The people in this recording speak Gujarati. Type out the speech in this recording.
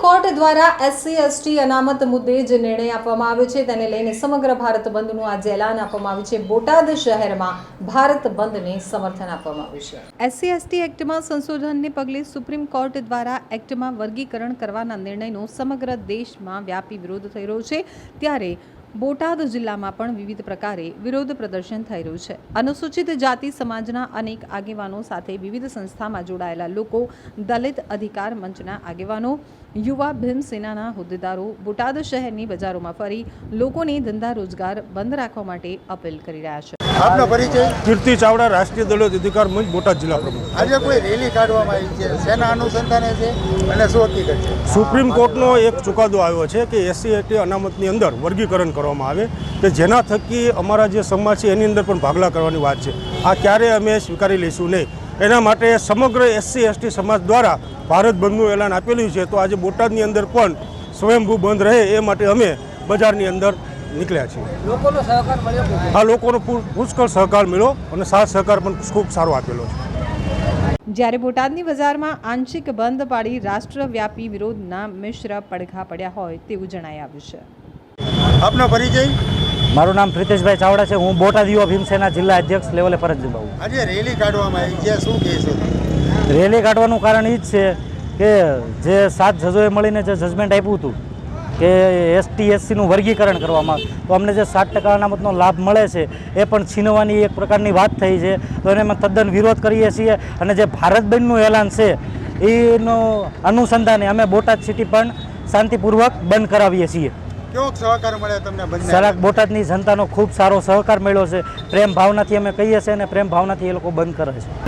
કોર્ટ દ્વારા એસસી એસટી અનામત મુદ્દે જે નિર્ણય આપવામાં આવ્યો છે. તેને લઈને સમગ્ર ભારત બંધનું આજે એલાન આપવામાં આવ્યું છે. બોટાદ શહેરમાં ભારત બંધને સમર્થન આપવામાં આવ્યું છે. એસસી એસટી એક્ટમાં સંશોધનને પગલે સુપ્રીમ કોર્ટ દ્વારા એક્ટમાં વર્ગીકરણ કરવાના નિર્ણયનો સમગ્ર દેશમાં વ્યાપી વિરોધ થઈ રહ્યો છે. ત્યારે બોટાદ જિલ્લામાં પણ વિવિધ પ્રકારે વિરોધ પ્રદર્શન થઈ રહ્યું છે. અનુસૂચિત જાતિ સમાજના અનેક આગેવાનો સાથે વિવિધ સંસ્થામાં જોડાયેલા લોકો, દલિત અધિકાર મંચના આગેવાનો, યુવા ભીમ સેનાના હોદ્દેદારો, બોટાદ શહેરની બજારોમાં ફરી લોકોને ધંધા રોજગાર બંધ રાખવા માટે અપીલ કરી રહ્યા છે. આપનો પરિચય? કીર્તિ ચાવડા રાષ્ટ્રીય દલિત અધિકાર મંચ બોટાદ જિલ્લા પ્રમુખ. આજે કોઈ રેલી કાઢવામાં આવી છે? શેના અનુસંધાને છે? અને શું હકીકત છે? સુપ્રીમ કોર્ટનો એક ચુકાદો આવ્યો છે કે એસસી એટી અનામતની અંદર વર્ગીકરણ કરવામાં આવે કે જેના થકી અમારા જે સમાજ છે એની અંદર પણ ભાગલા કરવાની વાત છે. આ ક્યારેય અમે સ્વીકારી લઈશું નહીં. એના માટે સમગ્ર એસસી એસટી સમાજ દ્વારા ભારત બંધનું એલાન આપેલું છે. તો આજે બોટાદની અંદર પણ સ્વયંભૂ બંધ રહે એ માટે અમે બજારની અંદર નીકળ્યા છીએ. આ લોકોનો પુષ્કળ સહકાર મળ્યો અને સાથ સહકાર પણ ખૂબ સારો આપેલો છે. જ્યારે બોટાદની બજારમાં આંશિક બંધ પાડી રાષ્ટ્રવ્યાપી વિરોધના મિશ્ર પડઘા પડ્યા હોય તેવું જણાઈ આવ્યું છે. આપનો પરિચય? મારું નામ પ્રિતેશભાઈ ચાવડા છે. હું બોટાદ યુવા ભીમસેના જિલ્લા અધ્યક્ષ લેવલે ફરજ નિભાવું આજે રેલી કાઢવામાં આવી છે. શું કહેશો? રેલી કાઢવાનું કારણ એ જ છે કે જે સાત જજોએ મળીને જે જજમેન્ટ આપ્યું હતું કે એસટી એસસીનું વર્ગીકરણ કરવામાં આવે, તો અમને જે સાત ટકા અનામતનો લાભ મળે છે એ પણ છીનવાની એક પ્રકારની વાત થઈ છે. તો એને અમે તદ્દન વિરોધ કરીએ છીએ અને જે ભારત બંધનું એલાન છે એનું અનુસંધાને અમે બોટાદ સિટી પણ શાંતિપૂર્વક બંધ કરાવીએ છીએ. કેવો સહકાર મળે તમને બંને? સરાક બોટાદની જનતાનો ખૂબ સારો સહકાર મળ્યો છે. પ્રેમ ભાવનાથી અમે કહીએ છીએ અને પ્રેમ ભાવનાથી એ લોકો બંધ કરે છે.